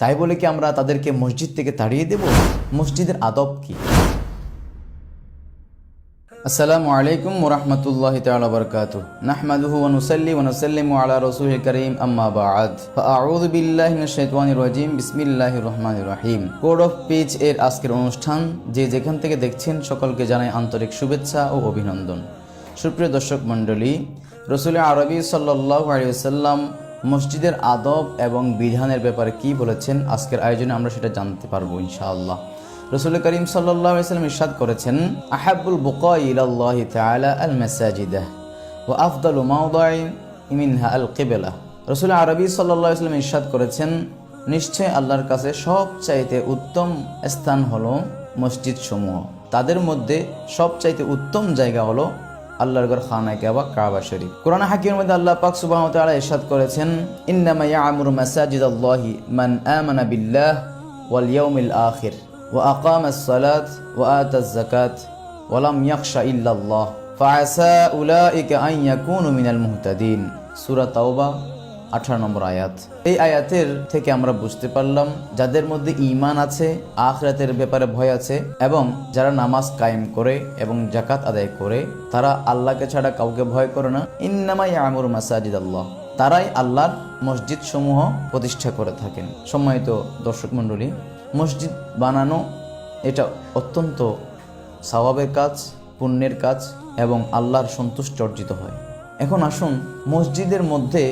তাই বলে কি আমরা তাদেরকে মসজিদ থেকে তাড়িয়ে দেব? মসজিদের আদব কি? আসসালামু আলাইকুম ওরহমতুল্লাহ তাআলা বারাকাতু নাহমাদুহু ওয়া নুসাল্লি ওয়া আলা রাসূলিল কারীম, আম্মা বা'দ। ফাআউযু বিল্লাহি মিনাশ শাইতানির রাজীম, বিসমিল্লাহির রহমানির রহিম। কোড অফ পেজ এর আজকের অনুষ্ঠান, যে যেখান থেকে দেখছেন, সকলকে জানাই আন্তরিক শুভেচ্ছা ও অভিনন্দন। সুপ্রিয় দর্শক মণ্ডলী, রসুল আরবি সাল্লাল্লাহু আলাইহি ওয়াসাল্লাম মসজিদের আদব এবং বিধানের ব্যাপারে কি বলেছেন? আজকের আয়োজনে আমরা সেটা জানতে পারব ইনশাআল্লাহ। রসুল করিম সাল্লাম ইরশাদ করেছেন আহাবুল বুকা আল মাসাজিদাহ ও আফদালু মাউদাই মিনহা আল কিবলা রসুল আরবি সাল্লাহ ইসলাম ইরশাদ করেছেন, নিশ্চয় আল্লাহর কাছে সবচাইতে উত্তম স্থান হলো মসজিদ সমূহ তাদের মধ্যে সবচাইতে উত্তম জায়গা হলো আল্লাহর ঘর খানা কাবা কাবা শরীফ। কোরআন হাকিমের মধ্যে আল্লাহ পাক সুবাহ তাআলা ইরশাদ করেছেন, ইন্নামা ইয়ামুর মাসাজিদ আল্লাহি মান আমানা বিল্লাহ ওয়াল ইয়াউমিল আখির ওয়া আকামাস সালাত ওয়া আতাজ যাকাত ওয়া লাম ইয়াখশা ইল্লাল্লাহ। ফাআসা উলাইকা আন ইয়াকুনু মিনাল মুহতাদিন। সূরা তাওবা আঠারো নম্বর আয়াত। এই আয়াতের থেকে আমরা বুঝতে পারলাম যাদের মধ্যে ইমান আছে, আখরাতের ব্যাপারে ভয় আছে এবং যারা নামাজ কায়েম করে এবং জাকাত আদায় করে, তারা আল্লাহকে ছাড়া কাউকে ভয় করে না। ইন্নামাই আমর মাসাজিদ আল্লাহ তারাই আল্লাহর মসজিদ সমূহ প্রতিষ্ঠা করে থাকেন। সম্মানিত দর্শক মণ্ডলী, মসজিদ বানানো এটা অত্যন্ত স্বভাবের কাজ, পুণ্যের কাজ এবং আল্লাহর সন্তুষ্ট অর্জিত হয়। এখন আসুন মসজিদের মধ্যে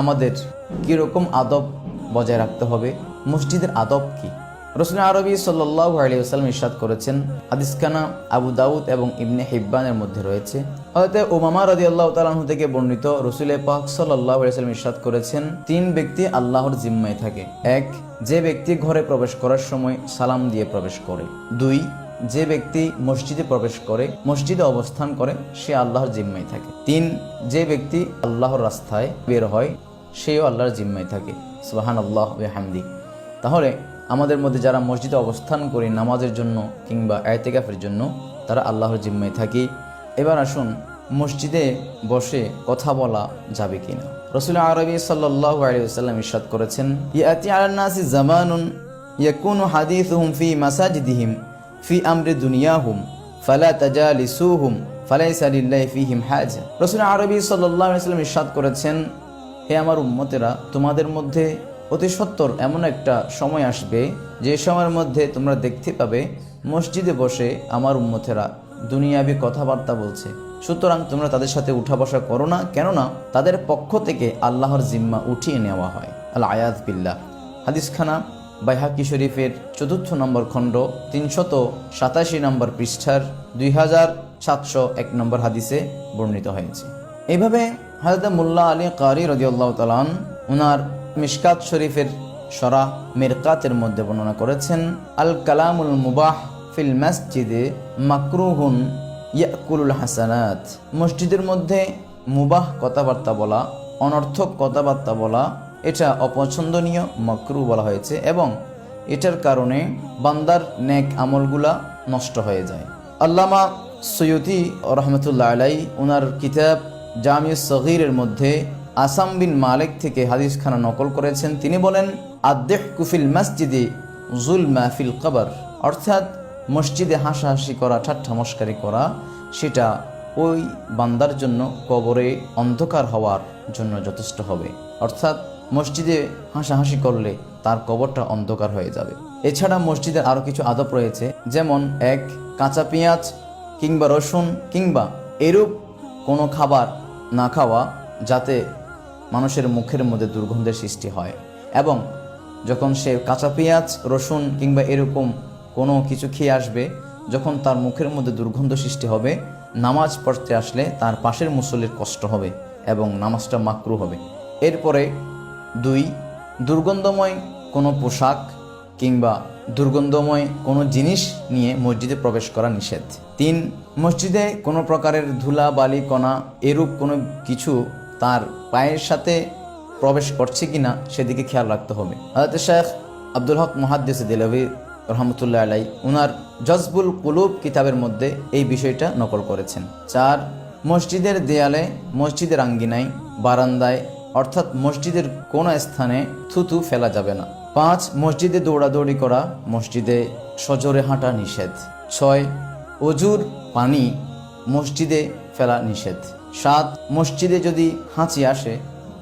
আমাদের কীরকম আদব বজায় রাখতে হবে? মসজিদের আদব কি? রসুল আরবি সাল্লাহ আলী আসালাম ইরশাদ করেছেন, হাদিসখানা আবু দাউদ এবং ইবনে হিব্বানের মধ্যে রয়েছে। হয়তো ওমামা রদি আল্লাহ তালাহু থেকে বর্ণিত রসুল পাক সাল্লাহ আলিয়াল্লাম ইরশাদ করেছেন, তিন ব্যক্তি আল্লাহর জিম্মায় থাকে। এক, যে ব্যক্তি ঘরে প্রবেশ করার সময় সালাম দিয়ে প্রবেশ করে। দুই, যে ব্যক্তি মসজিদে প্রবেশ করে, মসজিদে অবস্থান করে, সে আল্লাহর জিম্মায় থাকে। তিন, যে ব্যক্তি আল্লাহর রাস্তায় বের হয় সেও আল্লাহর জিম্মায় থাকে। সুবাহান আল্লাহ হামদি তাহলে আমাদের মধ্যে যারা মসজিদে অবস্থান করে নামাজের জন্য কিংবা এতেকাফের জন্য, তারা আল্লাহর জিম্মায় থাকি। এবার আসুন মসজিদে বসে কথা বলা যাবে কিনা। রসুল আরবি সাল্লাহ আলিয়াল্লাম ইরশাদ করেছেন, ইয়াতি আলান্নাসি জামানুন ইয়াকুনু হাদিসুহুম ফি মাসাজিদিহিম ফি আমরি দুনিয়াহুম ফালা তাজালিসুহুম ফালাইসা লিল্লাহি ফিহিম হাজা। রাসূল আরবি সাল্লাল্লাহু আলাইহি ওয়াসাল্লাম ইরশাদ করেছেন হে আমার উম্মতেরা, তোমাদের মধ্যে অতি সত্বর এমন একটা সময় আসবে, যে সময়ের মধ্যে তোমরা দেখতে পাবে মসজিদে বসে আমার উম্মতেরা দুনিয়াবি কথাবার্তা বলছে। সুতরাং তোমরা তাদের সাথে উঠা বসা করো না, কেননা তাদের পক্ষ থেকে আল্লাহর জিম্মা উঠিয়ে নেওয়া হয়। আল আয়াত বিল্লাহ। হাদিসখানা বাইহাকি শরীফের চতুর্থ নম্বর খণ্ড, তিনশত সাতাশি নম্বর পৃষ্ঠার দুই হাজার সাতশো এক নম্বর হাদিসে বর্ণিত হয়েছে। এইভাবে হাজরত মোল্লা আলী কারি রদিউল্লাহ তালান ওনার মিশকাত শরীফের সরা মিরকাতের মধ্যে বর্ণনা করেছেন, আল কালামুল মুবাহ ফিল মসজিদে মাকরুহুন ইয়াকুলুল হাসানাত। মসজিদের মধ্যে মুবাহ কথাবার্তা বলা, অনর্থক কথাবার্তা বলা, এটা অপছন্দনীয়, মাকরু বলা হয়েছে এবং এটার কারণে বান্দার নেক আমলগুলা নষ্ট হয়ে যায়। আল্লামা সৈয়দি রহমতুল্লাহ আলাই ওনার কিতাব জামিউ সগিরের মধ্যে আসাম বিন মালিক থেকে হাদিস খানা নকল করেছেন। তিনি বলেন আদেহ কুফিল মসজিদে জুল মাহফিল কবর। অর্থাৎ মসজিদে হাসাহাসি করা, ঠাট্টা মস্কারি করা, সেটা ওই বান্দার জন্য কবরে অন্ধকার হওয়ার জন্য যথেষ্ট হবে। অর্থাৎ মসজিদে হাসাহাসি করলে তার কবরটা অন্ধকার হয়ে যাবে। এছাড়া মসজিদের আরও কিছু আদব রয়েছে, যেমন এক, কাঁচা পেঁয়াজ কিংবা রসুন কিংবা এরূপ কোনো খাবার না খাওয়া যাতে মানুষের মুখের মধ্যে দুর্গন্ধের সৃষ্টি হয়। এবং যখন সে কাঁচা পেঁয়াজ, রসুন কিংবা এরকম কোনো কিছু খেয়ে আসবে, যখন তার মুখের মধ্যে দুর্গন্ধ সৃষ্টি হবে, নামাজ পড়তে আসলে তার পাশের মুসল্লির কষ্ট হবে এবং নামাজটা মাকরু হবে। এরপরে দুই, দুর্গন্ধময় কোনো পোশাক কিংবা দুর্গন্ধময় কোনো জিনিস নিয়ে মসজিদে প্রবেশ করা নিষেধ। তিন, মসজিদে কোনো প্রকারের ধুলা, বালি, কণা এরূপ কোনো কিছু তার পায়ের সাথে প্রবেশ করছে কিনা সেদিকে খেয়াল রাখতে হবে। হাজরত শেখ আব্দুল হক মহাদ্দেস দিলভি রহমতুল্লাহ আলাই উনার জজবুল কুলুব কিতাবের মধ্যে এই বিষয়টা নকল করেছেন। চার, মসজিদের দেয়ালে মসজিদের আঙ্গিনায় বারান্দায়, অর্থাৎ মসজিদের কোনো স্থানে থুতু ফেলা যাবে না। পাঁচ, মসজিদে দৌড়াদৌড়ি করা, মসজিদে সজোরে হাঁটা নিষেধ। ছয়, অজুর পানি, মসজিদে ফেলা নিষেধ। সাত, মসজিদে যদি হাঁচি আসে,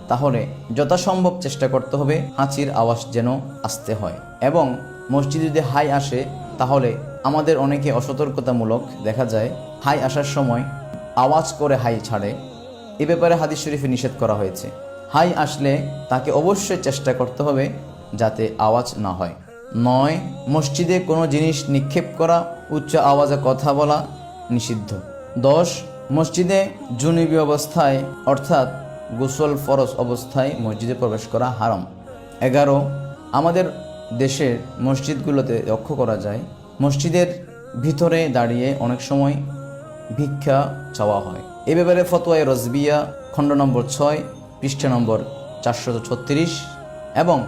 তাহলে যথাসম্ভব চেষ্টা করতে হবে হাঁচির আওয়াজ যেন আসতে হয়। এবং মসজিদে যদি হাই আসে, তাহলে আমাদের অনেকে অসতর্কতামূলক দেখা যায়, হাই আসার সময় আওয়াজ করে হাই ছাড়ে। এ ব্যাপারে হাদিস শরীফে নিষেধ করা হয়েছে। হাই আসলে তাকে অবশ্যই চেষ্টা করতে হবে যাতে আওয়াজ না হয়। নয়, মসজিদে কোনো জিনিস নিক্ষেপ করা, উচ্চ আওয়াজে কথা বলা নিষিদ্ধ। দশ, মসজিদে জুনিবি অবস্থায়, অর্থাৎ গোসল ফরজ অবস্থায় মসজিদে প্রবেশ করা হারাম। এগারো, আমাদের দেশের মসজিদগুলোতে লক্ষ্য করা যায়, মসজিদের ভিতরে দাঁড়িয়ে অনেক সময় ভিক্ষা চাওয়া হয়। এ ব্যাপারে ফতোয়ায় রজবিয়া, খণ্ড নম্বর ছয়, পৃষ্ঠা নম্বর চারশো ছত্রিশ এবং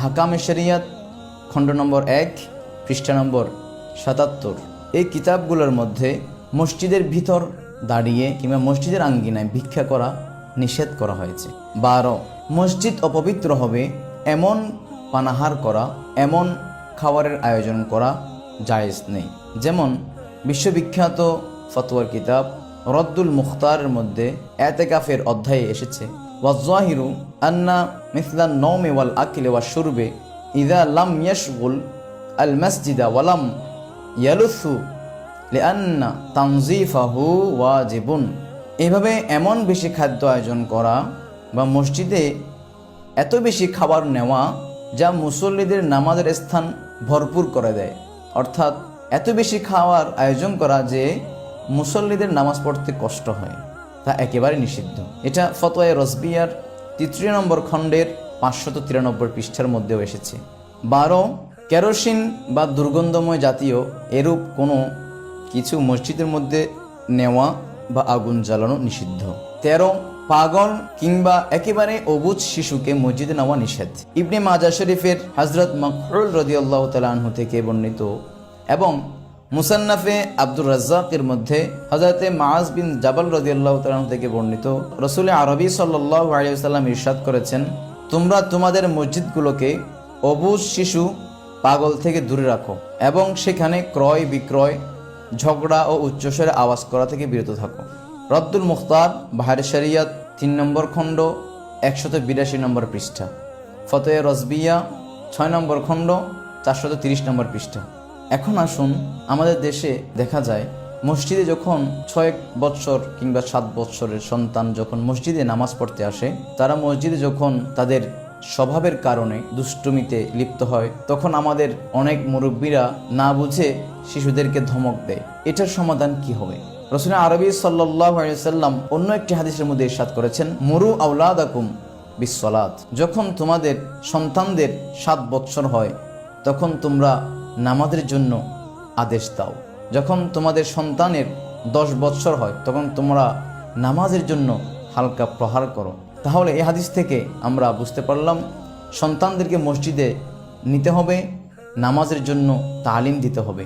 হাকামে শরিয়াত, খণ্ড নম্বর এক, পৃষ্ঠা নম্বর সাতাত্তর। এই কিতাবগুলোর মধ্যে মসজিদের ভিতর দাঁড়িয়ে কিংবা মসজিদের আঙ্গিনায় ভিক্ষা করা নিষেধ করা হয়েছে। বারো, মসজিদ অপবিত্র হবে এমন পানাহার করা, এমন খাবারের আয়োজন করা জায়েজ নেই। যেমন বিশ্ববিখ্যাত ফতোয়ার কিতাব রদ্দুল মুখতারের মধ্যে এতেকাফের অধ্যায়ে এসেছে ওয়াজাহিরু আন্না মিসলান নৌমে ওয়াল আকিলে ওয়া শুরবে ইদা লাম ইয়াশগুল আল মসজিদা ওয়ালাম ইয়ালুসু লিআন্না তানজিফাহু ওয়াজিবুন এভাবে এমন বেশি খাদ্য আয়োজন করা বা মসজিদে এত বেশি খাবার নেওয়া যা মুসল্লিদের নামাজের স্থান ভরপুর করে দেয়। অর্থাৎ এত বেশি খাওয়ার আয়োজন করা যে মুসল্লিদের নামাজ পড়তে কষ্ট হয়। তা একেবারে নিষিদ্ধ। এটা ফতোয় রসবিয়ার তৃতীয় নম্বর খণ্ডের পাঁচশত তিরানব্বই পৃষ্ঠার মধ্যেও এসেছে। বারো, কেরোসিন বা দুর্গন্ধময় জাতীয় এরূপ কোনো কিছু মসজিদের মধ্যে নেওয়া বা আগুন জ্বালানো নিষিদ্ধ। তেরো, পাগল কিংবা একেবারে অবুজ শিশুকে মসজিদে নেওয়া নিষেধ। ইবনে মাজা শরীফের হজরত মকরুল রদিয়াল্লাহ তালাহু থেকে বর্ণিত এবং মুসান্নাফে আব্দুর রাজ্জাকের মধ্যে হজরতে মাজ বিন জাবাল রদিয়াল্লাহ তালাহু থেকে বর্ণিত রসুল আরবি সাল্লাহ আলিয়াল্লাম ইরশাদ করেছেন, তোমরা তোমাদের মসজিদগুলোকে অবুজ শিশু পাগল থেকে দূরে রাখো এবং সেখানে ক্রয় বিক্রয়, ঝগড়া ও উচ্চস্বরে আওয়াজ করা থেকে বিরত থাকো। রদ্দুল মুখতার, বাহারে শরিয়াত, তিন নম্বর খণ্ড, একশত বিরাশি নম্বর পৃষ্ঠা। ফতোয়ে রসবিয়া, ছয় নম্বর খণ্ড, চারশত তিরিশ নম্বর পৃষ্ঠা। এখন আসুন আমাদের দেশে দেখা যায়, মসজিদে যখন ছয়েক বৎসর কিংবা সাত বৎসরের সন্তান যখন মসজিদে নামাজ পড়তে আসে, তারা মসজিদে যখন তাদের স্বভাবের কারণে দুষ্টুমিতে লিপ্ত হয়, তখন আমাদের অনেক মুরব্বীরা না বুঝে শিশুদেরকে ধমক দেয়। এটার সমাধান কি হবে? রসুল আরবি সাল্লাম অন্য একটি হাদিসের মধ্যে ইরশাদ করেছেন, মুরু আউলাদাকুম বিশ্বলাদ যখন তোমাদের সন্তানদের সাত বৎসর হয়, তখন তোমরা নামাজের জন্য আদেশ দাও। যখন তোমাদের সন্তানের দশ বৎসর হয়, তখন তোমরা নামাজের জন্য হালকা প্রহার করো। তাহলে এই হাদিস থেকে আমরা বুঝতে পারলাম, সন্তানদেরকে মসজিদে নিতে হবে, নামাজের জন্য তালিম দিতে হবে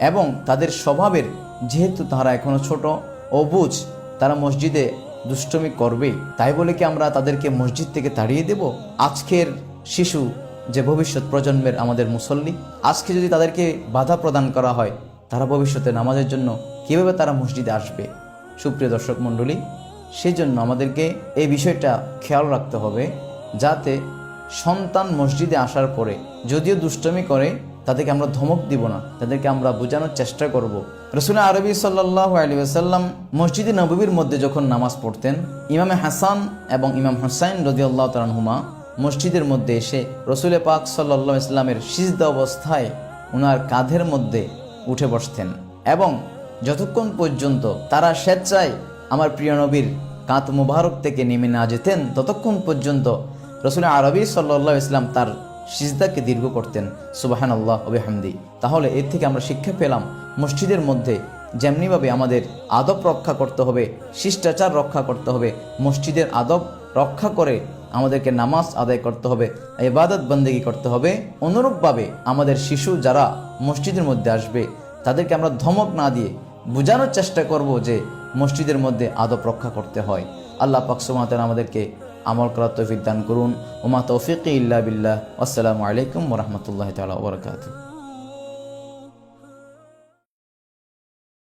এবং তাদের স্বভাবের, যেহেতু তারা এখনও ছোট অবুঝ তারা মসজিদে দুষ্টমি করবে। তাই বলে কি আমরা তাদেরকে মসজিদ থেকে তাড়িয়ে দেব? আজকের শিশু যে ভবিষ্যৎ প্রজন্মের আমাদের মুসল্লি, আজকে যদি তাদেরকে বাধা প্রদান করা হয়, তারা ভবিষ্যতে নামাজের জন্য কীভাবে তারা মসজিদে আসবে? সুপ্রিয় দর্শক মণ্ডলী সেই জন্য আমাদেরকে এই বিষয়টা খেয়াল রাখতে হবে যাতে সন্তান মসজিদে আসার পরে যদিও দুষ্টমি করে, তাদেরকে আমরা ধমক দিব না, তাদেরকে আমরা বোঝানোর চেষ্টা করব। রসুল আরবি সাল্লাহ আলী আসাল্লাম মসজিদে নবীর মধ্যে যখন নামাজ পড়তেন, ইমামে হাসান এবং ইমাম হুসাইন রদি আল্লাহ তালহুমা মসজিদের মধ্যে এসে রসুলে পাক সাল্লাহ ইসলামের সিজদা অবস্থায় ওনার কাঁধের মধ্যে উঠে বসতেন এবং যতক্ষণ পর্যন্ত তারা স্বেচ্ছায় আমার প্রিয় নবীর কাঁত মুবারক থেকে নেমে না যেতেন, ততক্ষণ পর্যন্ত রসুল আরবি সাল্লাহ ইসলাম তার সিজদাকে দীর্ঘ করতেন। সুবাহান আল্লাহ হামদি তাহলে এর থেকে আমরা শিক্ষা পেলাম, মসজিদের মধ্যে যেমনিভাবে আমাদের আদব রক্ষা করতে হবে, শিষ্টাচার রক্ষা করতে হবে, মসজিদের আদব রক্ষা করে আমাদেরকে নামাজ আদায় করতে হবে, ইবাদত বন্দেগি করতে হবে। অনুরূপভাবে আমাদের শিশু যারা মসজিদের মধ্যে আসবে, তাদেরকে আমরা ধমক না দিয়ে বোঝানোর চেষ্টা করব যে মসজিদের মধ্যে আদব রক্ষা করতে হয়। আল্লাহ পাকসুমাতেন আমাদেরকে আমল করার তৌফিক দান করুন। ওমা তৌফিক ইল্লা বিল্লাহ। আসসালামু আলাইকুম রহমতুল্লাহ তালা ওবরকাতু